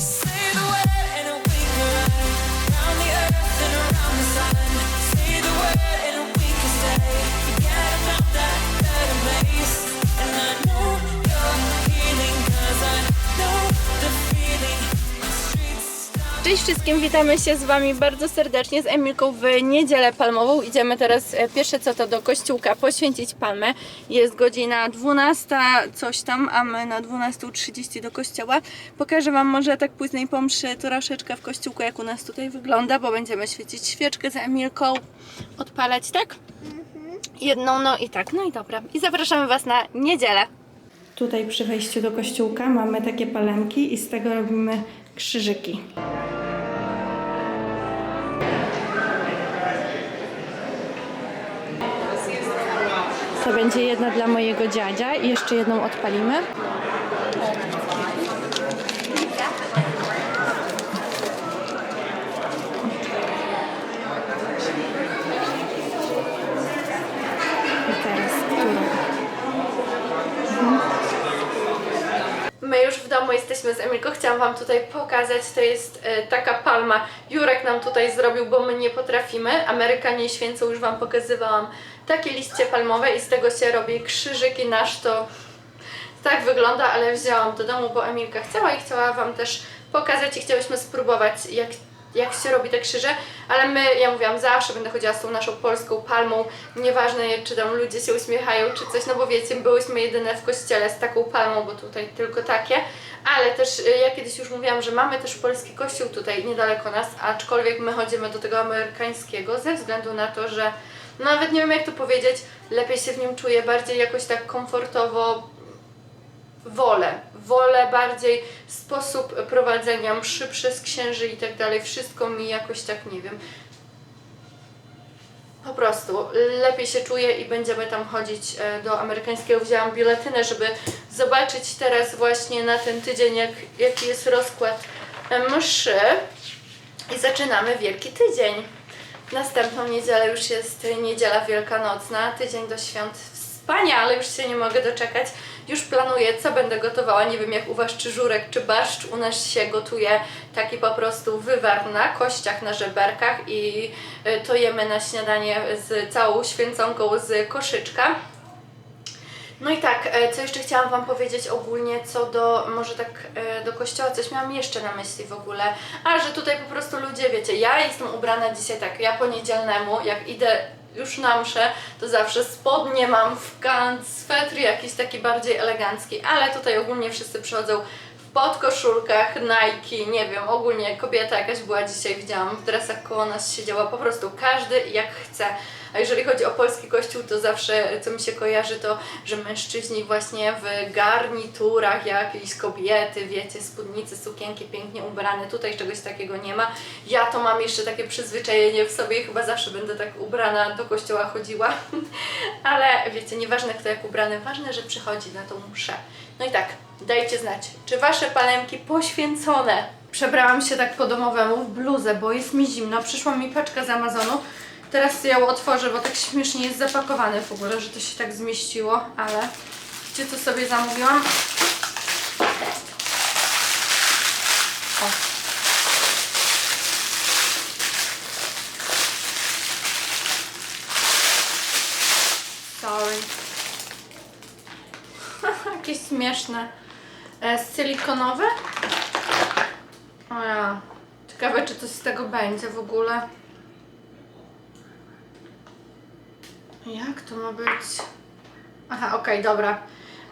Peace. Cześć wszystkim, witamy się z Wami bardzo serdecznie z Emilką w Niedzielę Palmową. Idziemy teraz e, pierwsze co to do kościółka poświęcić palmę. Jest godzina 12 coś tam, a my na 12.30 do kościoła. Pokażę Wam może tak później po mszy troszeczkę w kościółku jak u nas tutaj wygląda, bo będziemy świecić świeczkę z Emilką, odpalać, tak? Jedną, no i tak, no i dobra. I zapraszamy Was na niedzielę. Tutaj przy wejściu do kościółka mamy takie palemki i z tego robimy krzyżyki. To będzie jedna dla mojego dziadzia i jeszcze jedną odpalimy. I teraz którą? My już w domu jesteśmy z Emilką. Chciałam Wam tutaj pokazać. To jest e, taka palma. Jurek nam tutaj zrobił, bo my nie potrafimy. Amerykanie święcą już Wam pokazywałam takie liście palmowe i z tego się robi krzyżyki. Nasz to tak wygląda, ale wzięłam do domu, bo Emilka chciała i chciała Wam też pokazać i chciałyśmy spróbować, jak, jak się robi te krzyże, ale my, ja mówiłam, zawsze będę chodziła z tą naszą polską palmą, nieważne czy tam ludzie się uśmiechają czy coś, no bo wiecie, byłyśmy jedyne w kościele z taką palmą, bo tutaj tylko takie, ale też y, ja kiedyś już mówiłam, że mamy też polski kościół tutaj niedaleko nas, aczkolwiek my chodzimy do tego amerykańskiego ze względu na to, że nawet nie wiem jak to powiedzieć, lepiej się w nim czuję, bardziej jakoś tak komfortowo, wolę. Wolę bardziej sposób prowadzenia mszy przez księży i tak dalej. Wszystko mi jakoś tak, nie wiem. Po prostu lepiej się czuję i będziemy tam chodzić e, do amerykańskiego. Wzięłam biuletynę, żeby zobaczyć teraz właśnie na ten tydzień, jak, jaki jest rozkład e, mszy. I zaczynamy Wielki Tydzień. Następną niedzielę już jest niedziela wielkanocna, tydzień do świąt. Wspaniale, już się nie mogę doczekać. Już planuję, co będę gotowała. Nie wiem jak u Was, czy żurek, czy barszcz. U nas się gotuje taki po prostu wywar na kościach, na żeberkach i y, to jemy na śniadanie z całą święconką z koszyczka. No i tak, e, co jeszcze chciałam Wam powiedzieć ogólnie co do, może tak e, do kościoła, coś miałam jeszcze na myśli w ogóle, a że tutaj po prostu ludzie, wiecie, ja jestem ubrana dzisiaj tak, ja po niedzielnemu, jak idę już na mszę, to zawsze spodnie mam w kant, swetr jakiś taki bardziej elegancki, ale tutaj ogólnie wszyscy przychodzą podkoszulkach, Nike, nie wiem, ogólnie kobieta jakaś była dzisiaj, widziałam w dresach koło nas siedziała, po prostu każdy jak chce. A jeżeli chodzi o polski kościół, to zawsze co mi się kojarzy to, że mężczyźni właśnie w garniturach, jakieś kobiety, wiecie, spódnicy, sukienki pięknie ubrane. Tutaj czegoś takiego nie ma. Ja to mam jeszcze takie przyzwyczajenie w sobie i chyba zawsze będę tak ubrana do kościoła chodziła. Ale wiecie, nieważne kto jak ubrany, ważne, że przychodzi na tą mszę. No i tak, dajcie znać, czy wasze palemki poświęcone. Przebrałam się tak po domowemu w bluzę, bo jest mi zimno. Przyszła mi paczka z Amazonu. Teraz ją otworzę, bo tak śmiesznie jest zapakowany w ogóle, że to się tak zmieściło, ale wiecie co sobie zamówiłam? O. Sorry. Jakieś śmieszne. E, silikonowe? O ja. Ciekawe, czy coś z tego będzie w ogóle. Jak to ma być? Aha, okej, dobra.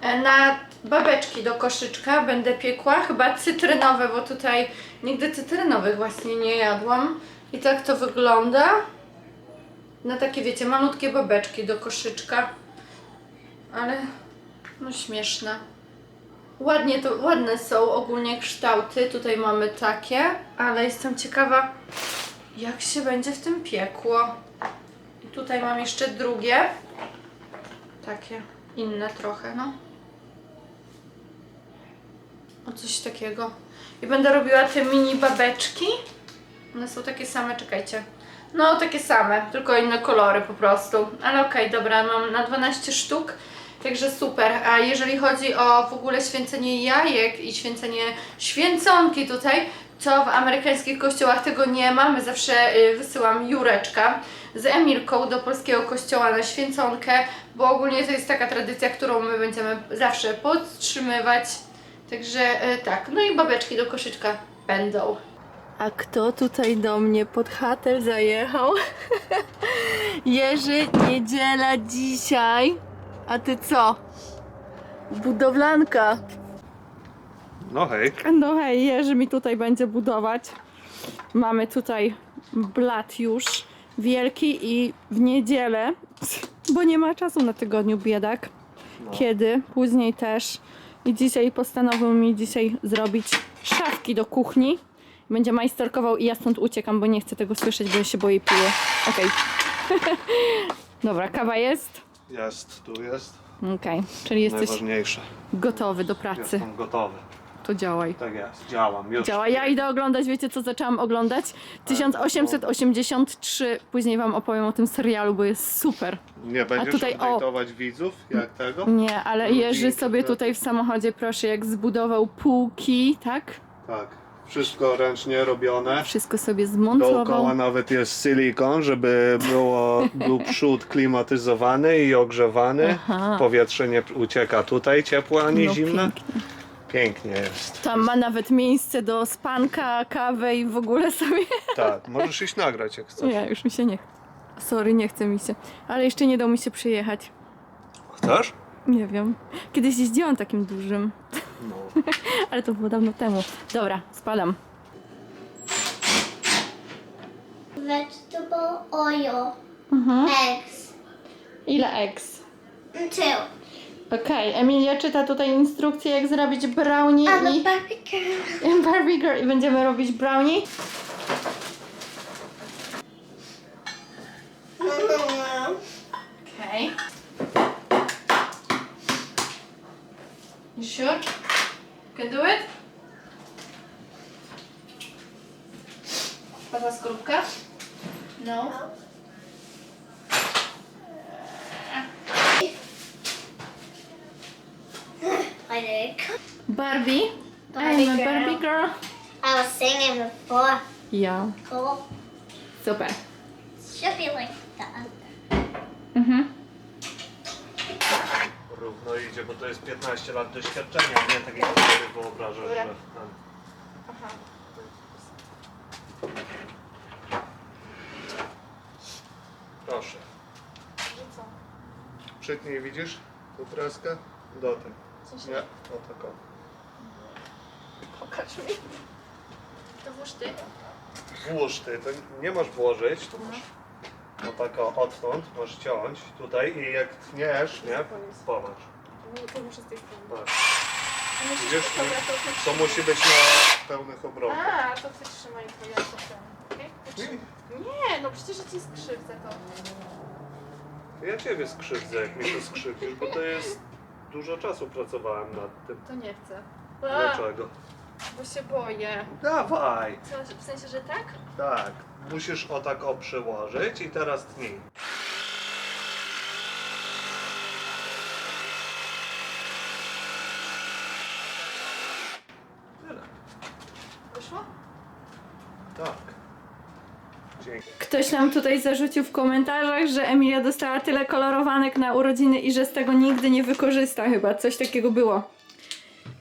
E, Na babeczki do koszyczka będę piekła, chyba cytrynowe, bo tutaj nigdy cytrynowych właśnie nie jadłam. I tak to wygląda. Na takie, wiecie, malutkie babeczki do koszyczka. Ale, no śmieszne. Ładnie to, ładne są ogólnie kształty. Tutaj mamy takie, ale jestem ciekawa, jak się będzie w tym piekło. I tutaj mam jeszcze drugie. Takie inne trochę, no. O coś takiego. I będę robiła te mini babeczki. One są takie same, czekajcie. No, takie same, tylko inne kolory po prostu. Ale okej, dobra, mam na 12 sztuk. Także super. A jeżeli chodzi o w ogóle święcenie jajek i święcenie święconki tutaj, to w amerykańskich kościołach tego nie ma. My zawsze y, wysyłam Jureczka z Emilką do polskiego kościoła na święconkę, bo ogólnie to jest taka tradycja, którą my będziemy zawsze podtrzymywać. Także y, tak, no i babeczki do koszyczka będą. A kto tutaj do mnie pod chatę zajechał? Jerzy, niedziela dzisiaj. A ty co? Budowlanka. No hej. No hej, Jerzy mi tutaj będzie budować. Mamy tutaj blat już wielki i w niedzielę, bo nie ma czasu na tygodniu biedak. Kiedy? Później też. I dzisiaj postanowił mi dzisiaj zrobić szafki do kuchni. Będzie majsterkował i ja stąd uciekam, bo nie chcę tego słyszeć, bo ja się boję piły. Okej. Dobra, kawa jest? Jest, tu jest. Okej, czyli jesteś Najważniejsze. gotowy do pracy. Jestem gotowy. To działaj. Tak jest, działam już. Działa. Ja idę oglądać, wiecie co zaczęłam oglądać? 1883. Później wam opowiem o tym serialu, bo jest super. Nie będziesz tutaj, o. update'ować widzów jak tego? Nie, ale Jerzy sobie tutaj w samochodzie, proszę, jak zbudował półki, tak? Tak. Wszystko ręcznie robione. Wszystko sobie Dookoła zmontował. nawet jest silikon, żeby było, był przód klimatyzowany i ogrzewany. Aha. Powietrze nie ucieka tutaj ciepłe ani No, zimne. pięknie. Pięknie jest. Tam ma nawet miejsce do spanka, kawy i w ogóle sobie. Tak, możesz iść nagrać jak chcesz. Nie, już mi się nie chce. Sorry, nie chce mi się. Ale jeszcze nie dał mi się przyjechać. Chcesz? Nie wiem. Kiedyś jeździłam takim dużym. No. Ale to było dawno temu. Dobra, spadam. vegetable oil, eggs, Ile eggs? two, Okej, Emilia czyta tutaj instrukcję, jak zrobić brownie and i a barbecue. Barbie Girl i będziemy robić brownie. Okej. You sure? Can do it? Spadła skorupka? No. I did. Barbie. Barbie I'm a girl. Barbie girl. I was singing before. Ja. Cool. Super. Should be like that. Mhm. Równo idzie, bo to jest 15 lat doświadczenia, nie tak jak sobie wyobrażasz, Dobra. że... ten- Aha. Proszę. co? Przytnij, widzisz tą kreskę? Do tej. Nie, o tak o. Pokaż mi. To włóż ty. Włóż ty, to nie masz włożyć, to masz no tak o, odtąd, masz ciąć tutaj i jak tniesz, nie? Popatrz. To muszę z tej strony. Patrz. Widzisz? To musi być na pełnych obrotach. A, to ty trzymaj to ja to ten. okej? Potrzymaj. Nie, no przecież ja ci skrzywdzę to. Ja ciebie skrzywdzę, jak mi to skrzywdzisz, bo to jest... Dużo czasu pracowałem nad tym. To nie chcę. A, Dlaczego? Bo się boję. Dawaj! Co, w sensie, że tak? Tak. Musisz o tak o przyłożyć i teraz tnij. Tyle. Wyszło? Tak. Dzięki. Ktoś nam tutaj zarzucił w komentarzach, że Emilia dostała tyle kolorowanek na urodziny i że z tego nigdy nie wykorzysta chyba. Coś takiego było.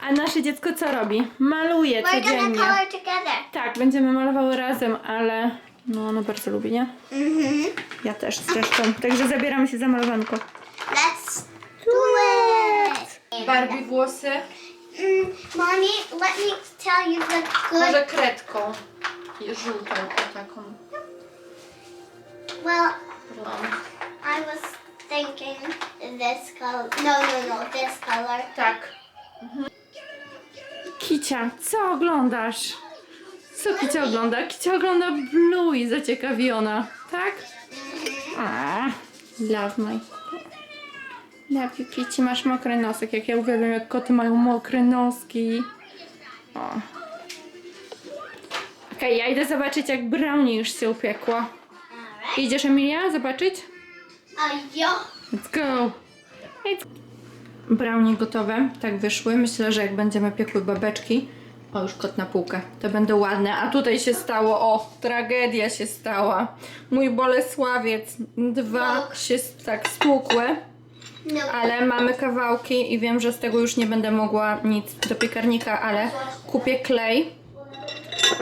A nasze dziecko co robi? Maluje We're gonna codziennie. color together. Tak, będziemy malowały razem, ale no ono bardzo lubi, nie? Mm-hmm. Ja też zresztą. Także zabieramy się za malowanko. Let's do it. Barbie włosy, Mm, mommy, let me tell you the good. może kredką. I żółtą o taką. Well. I was thinking this color. No, no, no, this color. Tak. Kicia, co oglądasz? Co Kicia ogląda? Kicia ogląda Bluey zaciekawiona, tak? A, love my. Love you, Kici, masz mokry nosek, jak ja uwielbiam, jak koty mają mokre noski. O. Okej, ja idę zobaczyć, jak brownie już się upiekło. Idziesz, Emilia, zobaczyć? Uh, yo. Let's go. It's... brownie gotowe, tak wyszły. Myślę, że jak będziemy piekły babeczki, o już kot na półkę, to będą ładne. A tutaj się stało, o, tragedia się stała. Mój Bolesławiec, dwa się tak stłukły, No. ale mamy kawałki i wiem, że z tego już nie będę mogła nic do piekarnika, ale kupię klej.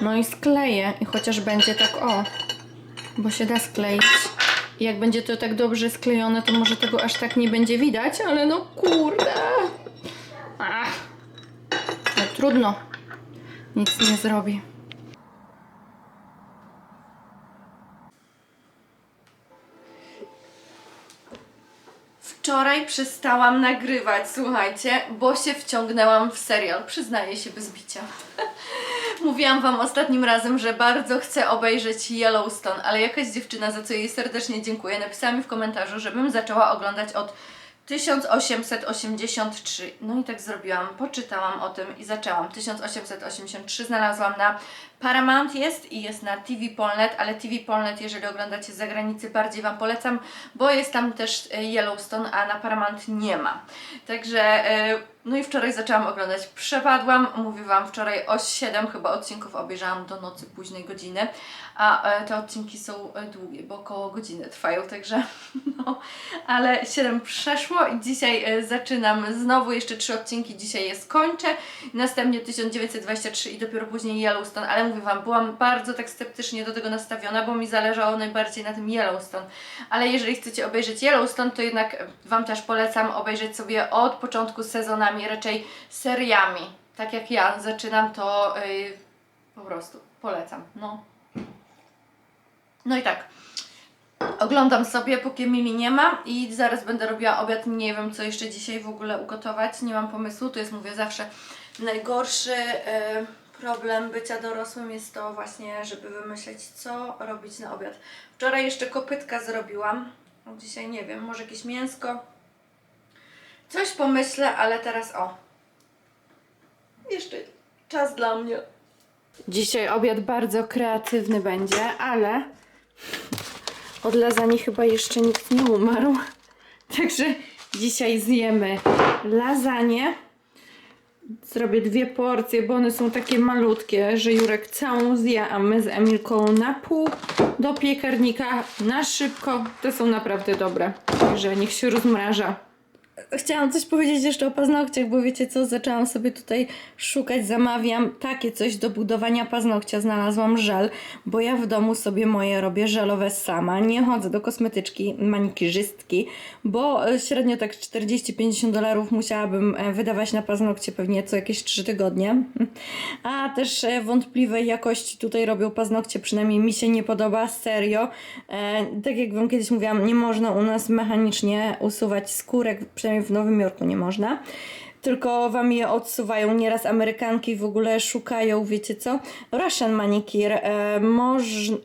No i skleję i chociaż będzie tak, o, bo się da skleić. Jak będzie to tak dobrze sklejone, to może tego aż tak nie będzie widać, ale no kurde. Ach. No trudno. Nic nie zrobi. Wczoraj przestałam nagrywać, słuchajcie, bo się wciągnęłam w serial. Przyznaję się bez bicia. Mówiłam Wam ostatnim razem, że bardzo chcę obejrzeć Yellowstone, ale jakaś dziewczyna, za co jej serdecznie dziękuję, napisała mi w komentarzu, żebym zaczęła oglądać od 1883. No i tak zrobiłam, poczytałam o tym i zaczęłam. 1883 znalazłam na Paramount jest i jest na TV Polnet, ale TV Polnet, jeżeli oglądacie z zagranicy, bardziej Wam polecam, bo jest tam też e, Yellowstone, a na Paramount nie ma. Także, e, no i wczoraj zaczęłam oglądać. Przepadłam, mówiłam wczoraj o 7 chyba odcinków obejrzałam do nocy późnej godziny, a e, te odcinki są e, długie, bo około godziny trwają, także no, ale 7 przeszło i dzisiaj e, zaczynam znowu, jeszcze trzy odcinki dzisiaj je skończę, następnie 1923 i dopiero później Yellowstone, ale mówię Wam, byłam bardzo tak sceptycznie do tego nastawiona, bo mi zależało najbardziej na tym Yellowstone, ale jeżeli chcecie obejrzeć Yellowstone, to jednak Wam też polecam obejrzeć sobie od początku sezonami, raczej seriami, tak jak ja zaczynam, to yy, po prostu polecam, no. No i tak, Oglądam sobie, póki Mimi nie ma i zaraz będę robiła obiad. Nie wiem, co jeszcze dzisiaj w ogóle ugotować. Nie mam pomysłu. To jest, mówię, zawsze najgorszy e, problem bycia dorosłym jest to właśnie, żeby wymyśleć, co robić na obiad. Wczoraj jeszcze kopytka zrobiłam. Dzisiaj nie wiem, może jakieś mięsko. Coś pomyślę, ale teraz o. Jeszcze czas dla mnie. Dzisiaj obiad bardzo kreatywny będzie, ale od lasagne chyba jeszcze nikt nie umarł. Także dzisiaj zjemy lasagne. Zrobię dwie porcje, bo one są takie malutkie, że Jurek całą zje, a my z Emilką na pół do piekarnika na szybko. To są naprawdę dobre. Także niech się rozmraża. Chciałam coś powiedzieć jeszcze o paznokciach, bo wiecie co, zaczęłam sobie tutaj szukać, zamawiam takie coś do budowania paznokcia, znalazłam żel, bo ja w domu sobie moje robię żelowe sama, nie chodzę do kosmetyczki, manikirzystki, bo e, średnio tak 40-50 dolarów musiałabym e, wydawać na paznokcie pewnie co jakieś 3 tygodnie, a też e, wątpliwej jakości tutaj robią paznokcie, przynajmniej mi się nie podoba, serio, tak jak Wam kiedyś mówiłam, nie można u nas mechanicznie usuwać skórek, przynajmniej w Nowym Jorku nie można. Tylko wam je odsuwają. Nieraz Amerykanki w ogóle szukają, wiecie co? Russian manicure. E, moż...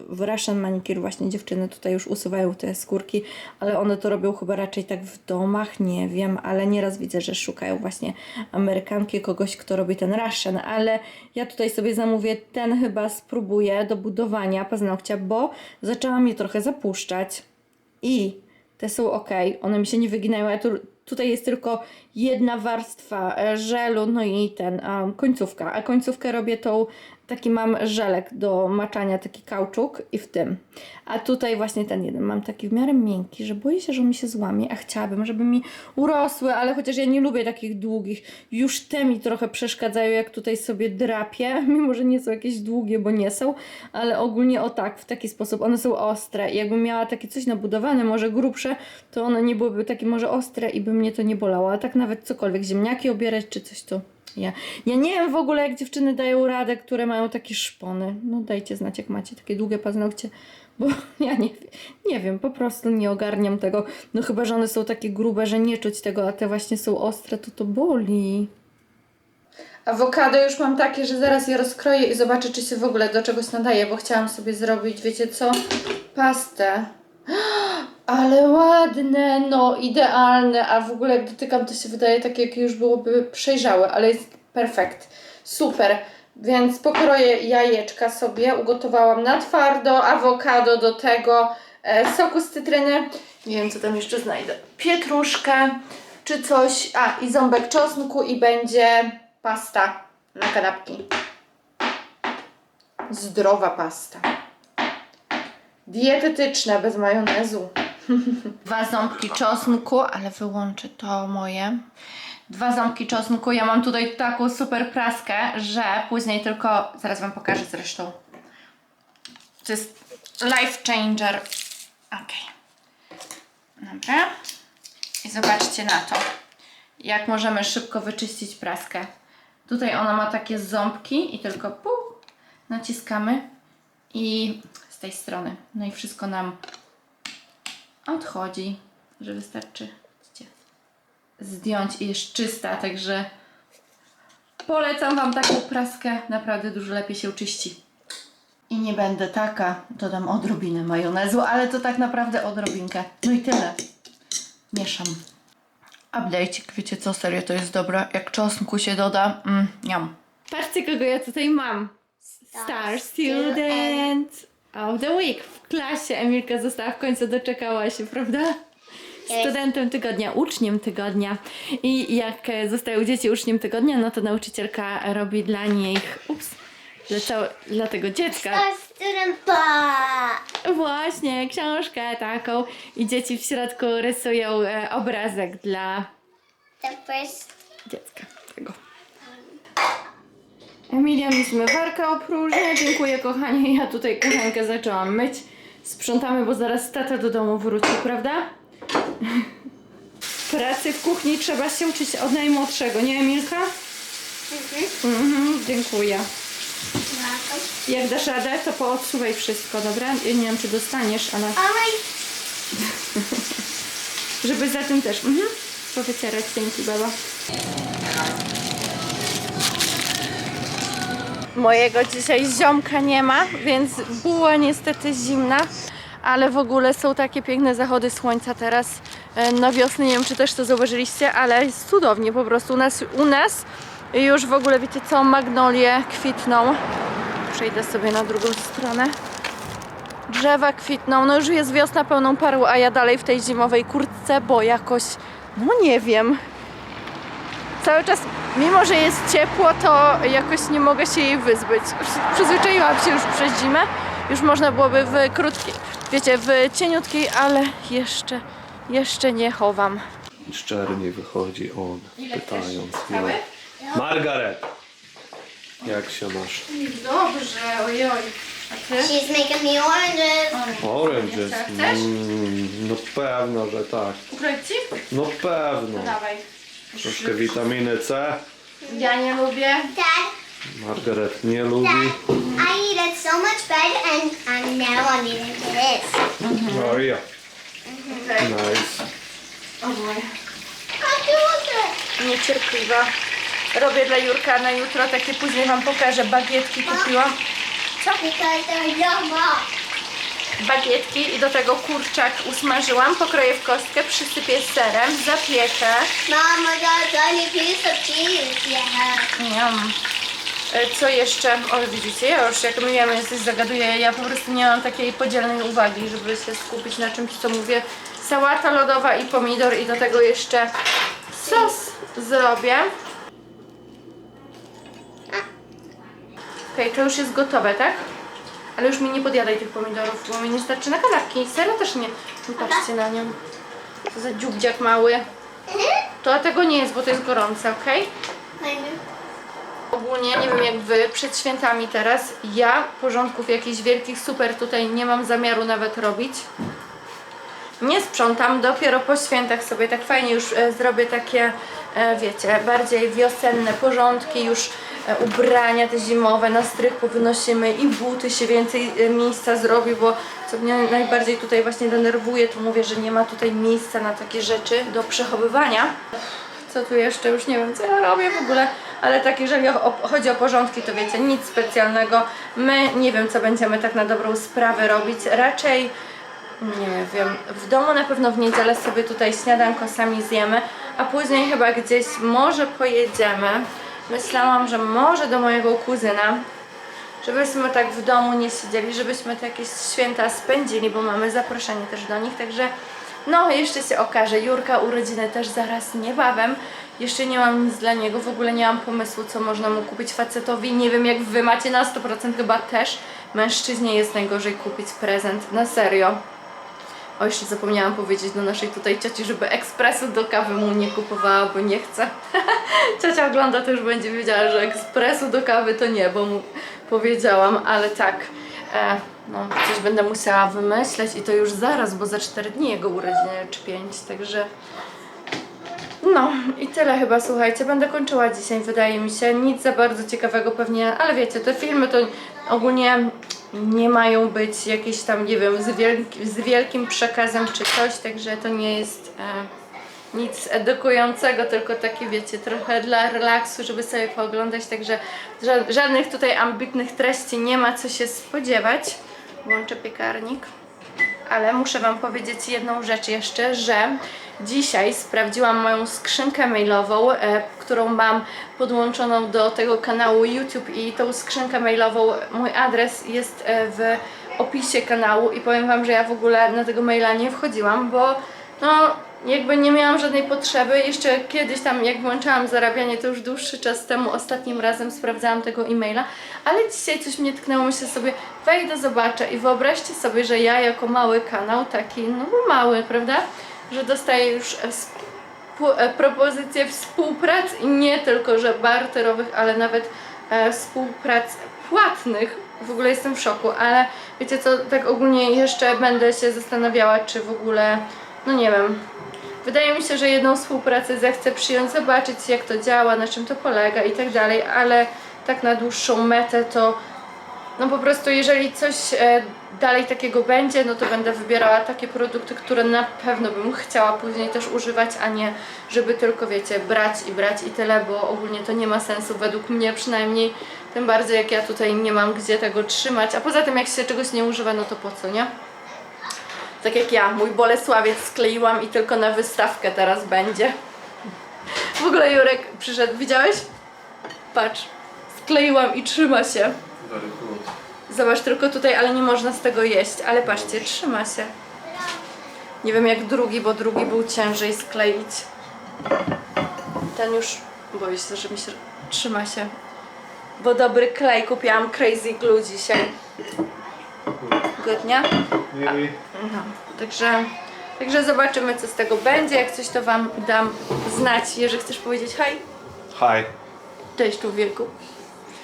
Russian manicure właśnie dziewczyny tutaj już usuwają te skórki, ale one to robią chyba raczej tak w domach, nie wiem, ale nieraz widzę, że szukają właśnie Amerykanki, kogoś, kto robi ten Russian, ale ja tutaj sobie zamówię ten chyba spróbuję do budowania paznokcia, bo zaczęłam je trochę zapuszczać i te są ok, one mi się nie wyginają, a tu, tutaj jest tylko jedna warstwa e, żelu, no i ten, a, końcówka, a końcówkę robię tą, taki mam żelek do maczania, taki kauczuk i w tym. A tutaj właśnie ten jeden. Mam taki w miarę miękki, że boję się, że mi się złamie, a chciałabym, żeby mi urosły, ale chociaż ja nie lubię takich długich, już te mi trochę przeszkadzają, jak tutaj sobie drapię, mimo że nie są jakieś długie, bo nie są, ale ogólnie o tak, w taki sposób, one są ostre. I jakbym miała takie coś nabudowane, może grubsze, to one nie byłyby takie może ostre i by mnie to nie bolało, a tak nawet cokolwiek, ziemniaki obierać czy coś to ja. Ja nie wiem w ogóle jak dziewczyny dają radę, które mają takie szpony. No dajcie znać jak macie takie długie paznokcie, bo ja nie, nie wiem, po prostu nie ogarniam tego. No chyba, że one są takie grube, że nie czuć tego, a te właśnie są ostre, to to boli. Awokado już mam takie, że zaraz je rozkroję i zobaczę, czy się w ogóle do czegoś nadaje, bo chciałam sobie zrobić, wiecie co, pastę. Ale ładne, no idealne, a w ogóle jak dotykam, to się wydaje takie, jakie już byłoby przejrzałe, ale jest perfekt, super. Więc pokroję jajeczka sobie, ugotowałam na twardo, awokado do tego, e, soku z cytryny, nie wiem co tam jeszcze znajdę, pietruszkę, czy coś. A, i ząbek czosnku i będzie pasta na kanapki. Zdrowa pasta. Dietetyczna, bez majonezu. Dwa ząbki czosnku, ale wyłączę to moje. Dwa ząbki czosnku. Ja mam tutaj taką super praskę, że później tylko, zaraz Wam pokażę zresztą. To jest life changer. Ok. Dobra. I zobaczcie na to. Jak możemy szybko wyczyścić praskę. Tutaj ona ma takie ząbki i tylko pu, naciskamy i tej strony. No i wszystko nam odchodzi, że wystarczy widzicie, zdjąć i jest czysta, także polecam Wam taką praskę, naprawdę dużo lepiej się czyści. I nie będę taka, dodam odrobinę majonezu, ale to tak naprawdę odrobinkę. No i tyle. Mieszam. Update'ik, wiecie co, serio to jest dobre. Jak czosnku się doda, mm, niam. Patrzcie kogo ja tutaj mam. Star Student of the Week w klasie. Emilka została w końcu, doczekała się, prawda? Studentem tygodnia, uczniem tygodnia. I jak e, zostają dzieci uczniem tygodnia, no to nauczycielka robi dla nich, ups, dla, całe, dla tego dziecka. Właśnie, książkę taką i dzieci w środku rysują e, obrazek dla first. dziecka tego. Emilia mi zmywarkę opróżnia, dziękuję kochanie, ja tutaj kuchenkę zaczęłam myć. Sprzątamy, bo zaraz tata do domu wróci, prawda? Pracy w kuchni trzeba się uczyć od najmłodszego, nie Emilka? Mhm, dziękuję. Jak dasz radę, to poodsuwaj wszystko, dobra? Ja nie wiem, czy dostaniesz, ale... Żeby za tym też. Mhm. Powycierać dzięki baba. Mojego dzisiaj ziomka nie ma, więc była niestety zimna, ale w ogóle są takie piękne zachody słońca teraz e, na wiosnę. Nie wiem, czy też to zauważyliście, ale jest cudownie po prostu u nas, u nas już w ogóle wiecie co, magnolie kwitną. Przejdę sobie na drugą stronę. Drzewa kwitną, no już jest wiosna pełną paru, a ja dalej w tej zimowej kurtce, bo jakoś, no nie wiem. Cały czas, mimo że jest ciepło, to jakoś nie mogę się jej wyzbyć. Przyzwyczaiłam się już przez zimę, już można byłoby w krótkiej, wiecie, w cieniutkiej, ale jeszcze, jeszcze nie chowam. Szczernie wychodzi on, Ile pytając. Cały? Margaret! Jak się masz? Dobrze, ojoj. A ty? She's making me oranges. Oranges. Chcesz? Mm, no pewno, że tak. Ukroić ci? No pewno. Dawaj. Troszkę witaminy C. Ja nie lubię. Dad, Margaret nie lubi. Dad, I eat so much bread and and now I'm eating this. No i ja. Okej. Nice. Ojoj. I do it. niecierpliwa. Robię dla Jurka na jutro takie później wam pokażę. Bagietki kupiłam. Because they're yummy. Bagietki i do tego kurczak usmażyłam. Pokroję w kostkę, przysypię serem, zapiekę. Mama piece of cheese. Yeah. Miam. E, Co jeszcze? O, widzicie, ja już jak mówiłam, jesteś zagaduję, ja po prostu nie mam takiej podzielnej uwagi, żeby się skupić na czymś, co mówię. Sałata lodowa i pomidor i do tego jeszcze sos zrobię. Okej, to już jest gotowe, tak? Ale już mi nie podjadaj tych pomidorów, bo mi nie starczy na kanapki. Sera też nie. No Patrzcie na nią. Co za dziubdziak mały. To tego nie jest, bo to jest gorące, okej? Ogólnie, nie wiem jak wy, przed świętami teraz, ja porządków jakichś wielkich, super tutaj nie mam zamiaru nawet robić. Nie sprzątam, dopiero po świętach sobie tak fajnie już e, zrobię takie, e, wiecie, bardziej wiosenne porządki, już e, ubrania te zimowe, na strych powynosimy i buty się więcej miejsca zrobi, bo co mnie najbardziej tutaj właśnie denerwuje, to mówię, że nie ma tutaj miejsca na takie rzeczy do przechowywania. Co tu jeszcze? Już nie wiem, co ja robię w ogóle, ale tak jeżeli chodzi o porządki, to wiecie, nic specjalnego. My nie wiem, co będziemy tak na dobrą sprawę robić. Raczej, nie wiem, w domu na pewno w niedzielę sobie tutaj śniadanko sami zjemy, a później chyba gdzieś może pojedziemy. Myślałam, że może do mojego kuzyna, żebyśmy tak w domu nie siedzieli, żebyśmy te jakieś święta spędzili, bo mamy zaproszenie też do nich, także No, jeszcze się okaże. Jurka urodziny też zaraz niebawem. Jeszcze nie mam nic dla niego, w ogóle nie mam pomysłu, co można mu kupić facetowi. Nie wiem, jak wy macie na 100% chyba też. Mężczyźnie jest najgorzej kupić prezent, na serio. O, jeszcze zapomniałam powiedzieć do naszej tutaj cioci, żeby ekspresu do kawy mu nie kupowała, bo nie chce. Ciocia ogląda, to już będzie wiedziała, że ekspresu do kawy to nie, bo mu powiedziałam, ale tak. E, no, coś będę musiała wymyśleć i to już zaraz, bo za 4 dni jego urodziny czy 5, także no i tyle chyba, słuchajcie, będę kończyła dzisiaj, wydaje mi się, nic za bardzo ciekawego pewnie, ale wiecie, te filmy to ogólnie nie mają być jakieś tam, nie wiem, z, wielki, z wielkim przekazem czy coś, także to nie jest e, nic edukującego, tylko takie, wiecie, trochę dla relaksu, żeby sobie pooglądać, także ża- żadnych tutaj ambitnych treści nie ma co się spodziewać. Włączę piekarnik. Ale muszę Wam powiedzieć jedną rzecz jeszcze, że dzisiaj sprawdziłam moją skrzynkę mailową, e, którą mam podłączoną do tego kanału YouTube i tą skrzynkę mailową, mój adres jest e, w opisie kanału i powiem Wam, że ja w ogóle na tego maila nie wchodziłam, bo no jakby nie miałam żadnej potrzeby. Jeszcze kiedyś tam jak włączałam zarabianie, to już dłuższy czas temu, ostatnim razem sprawdzałam tego e-maila, ale dzisiaj coś mnie tknęło, myślę sobie, wejdę, zobaczę i wyobraźcie sobie, że ja jako mały kanał, taki no mały, prawda, że dostaję już e, e, propozycje współprac i nie tylko, że barterowych, ale nawet e, współprac płatnych. W ogóle jestem w szoku, ale wiecie co, tak ogólnie jeszcze będę się zastanawiała, czy w ogóle, no nie wiem, Wydaje mi się, że jedną współpracę zechcę przyjąć, zobaczyć jak to działa, na czym to polega i tak dalej, ale tak na dłuższą metę to no po prostu jeżeli coś e, dalej takiego będzie, no to będę wybierała takie produkty, które na pewno bym chciała później też używać, a nie żeby tylko wiecie, brać i brać i tyle, bo ogólnie to nie ma sensu według mnie przynajmniej, tym bardziej jak ja tutaj nie mam gdzie tego trzymać, a poza tym jak się czegoś nie używa, no to po co, nie? Tak jak ja, mój Bolesławiec skleiłam i tylko na wystawkę teraz będzie. W ogóle Jurek przyszedł, widziałeś? Patrz, skleiłam i trzyma się. Very good. Zobacz, tylko tutaj, ale nie można z tego jeść, ale patrzcie, trzyma się. Nie wiem jak drugi, bo drugi był ciężej skleić. Ten już, boję się, że mi się trzyma się. Bo dobry klej, kupiłam Crazy Glue dzisiaj. Godnia? I No, także, także zobaczymy co z tego będzie. Jak coś to Wam dam znać, jeżeli chcesz powiedzieć hej. hi. Cześć człowieku.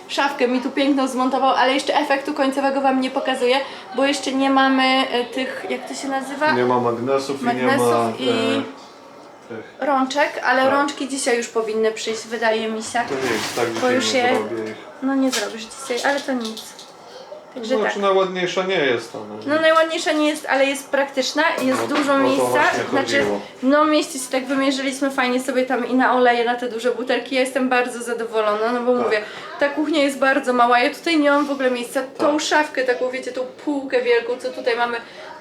Szafkę mi tu piękną zmontował, ale jeszcze efektu końcowego Wam nie pokazuję, bo jeszcze nie mamy e, tych, jak to się nazywa? Nie ma magnesów, i nie ma Magnesów i- e, tych. Rączek, ale Tak. rączki dzisiaj już powinny przyjść, wydaje mi się. To nic, tak Bo już nie je- zrobię ich. No nie zrobisz dzisiaj, ale to nic. Także tak. Znaczy najładniejsza nie jest ona. No najładniejsza nie jest, ale jest praktyczna, jest No, dużo o to miejsca. właśnie Znaczy, chodziło. no mieści się tak wymierzyliśmy fajnie sobie tam i na oleje, na te duże butelki. Ja jestem bardzo zadowolona, no bo Tak. mówię, ta kuchnia jest bardzo mała. Ja tutaj nie mam w ogóle miejsca. Tą Tak. szafkę, taką wiecie, tą półkę wielką, co tutaj mamy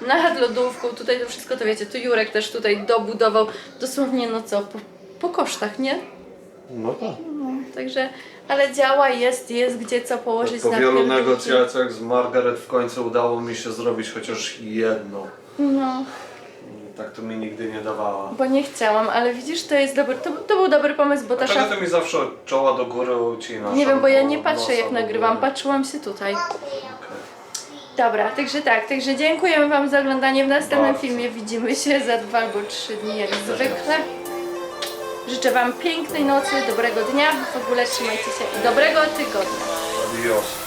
nad lodówką, tutaj to wszystko to wiecie, tu Jurek też tutaj dobudował. Dosłownie no co, po, po kosztach, nie? No tak. Także, ale działa, jest, jest gdzie co położyć Po na wielu negocjacjach z Margaret w końcu udało mi się zrobić chociaż jedno. No. Tak to mi nigdy nie dawała. Bo nie chciałam, ale widzisz, to jest dobry, to, to był dobry pomysł, bo ta Dlaczego ty mi zawsze czoła do góry ucinasz? Nie wiem, bo ja albo nie patrzę nosa jak do nagrywam, góry? patrzyłam się tutaj. Okej. Dobra, także tak, także dziękujemy Wam za oglądanie. W następnym Bardzo. filmie widzimy się za dwa albo trzy dni jak zwykle. Życzę Wam pięknej nocy, dobrego dnia, w ogóle trzymajcie się i dobrego tygodnia. Adios.